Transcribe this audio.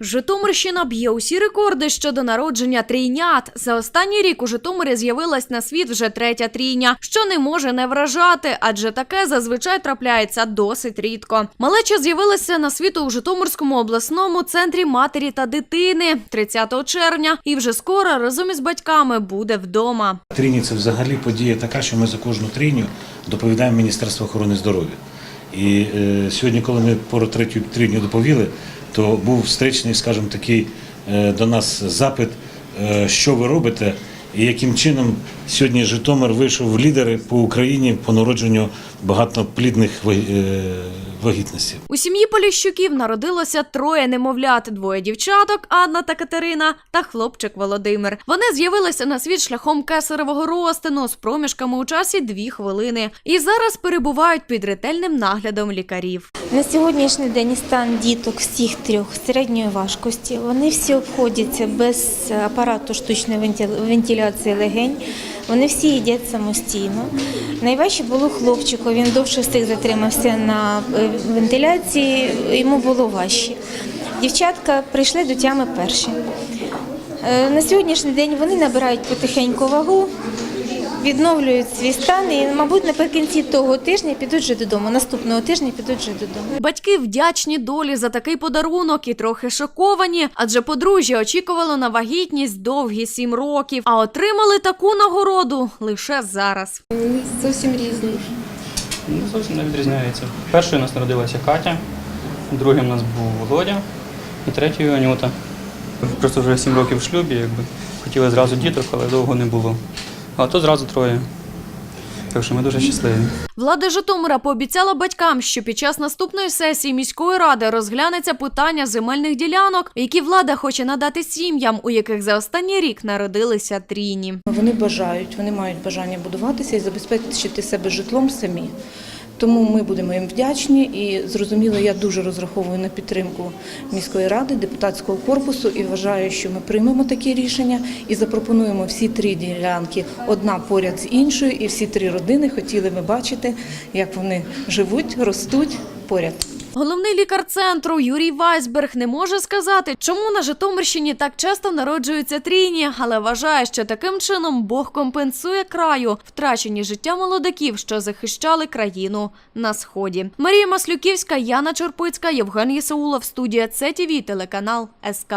Житомирщина б'є усі рекорди щодо народження трійнят. За останній рік у Житомирі з'явилась на світ вже третя трійня, що не може не вражати, адже таке зазвичай трапляється досить рідко. Малеча з'явилася на світ у Житомирському обласному центрі матері та дитини 30 червня, і вже скоро разом із батьками буде вдома. Трійні це взагалі подія така, що ми за кожну трійню доповідаємо Міністерство охорони здоров'я. І е, сьогодні, коли ми про третю трійню доповіли, то був встречний, скажімо, такий е, до нас запит, е, що ви робите, і яким чином сьогодні Житомир вийшов в лідери по Україні по народженню багатоплідних е, вагітностей. У сім'ї Поліщуків народилося троє немовлят: двоє дівчаток Анна та Катерина та хлопчик Володимир. Вони з'явилися на світ шляхом кесаревого розтину з проміжками у часі дві хвилини і зараз перебувають під ретельним наглядом лікарів. На сьогоднішній день стан діток всіх трьох середньої важкості. Вони всі обходяться без апарату штучної вентил- вентиляції легень. Вони всі їдять самостійно. Найважче було хлопчику. Він довше встиг затримався на е, вентиляції. Йому було важче. Дівчатка прийшли до тями перші. Е, На сьогоднішній день вони набирають потихеньку вагу, відновлюють свій стан і, мабуть, наприкінці того тижня підуть вже додому. Наступного тижня підуть вже додому. Батьки вдячні долі за такий подарунок і трохи шоковані, адже подружжя очікувало на вагітність довгі сім років, а отримали таку нагороду лише зараз. Зовсім різні. Ну, зовсім не відрізняється. Першою у нас народилася Катя, другим у нас був Володя і третьою Анюта. Просто вже сім років в шлюбі, якби хотіли зразу діток, але довго не було. А то зразу троє. Так що ми дуже щасливі. Влада Житомира пообіцяла батькам, що під час наступної сесії міської ради розглянеться питання земельних ділянок, які влада хоче надати сім'ям, у яких за останній рік народилися трійні. Вони бажають, вони мають бажання будуватися і забезпечити себе житлом самі. Тому ми будемо їм вдячні і зрозуміло, я дуже розраховую на підтримку міської ради, депутатського корпусу і вважаю, що ми приймемо такі рішення і запропонуємо всі три ділянки одна поряд з іншою, і всі три родини хотіли би бачити, як вони живуть, ростуть поряд. Головний лікар центру Юрій Вайсберг не може сказати, чому на Житомирщині так часто народжуються трійні, але вважає, що таким чином Бог компенсує краю втрачені життя молодиків, що захищали країну на сході. Марія Маслюківська, Яна Чорпицька, Євген Єсаулов, студія ЦТВ, телеканал СК.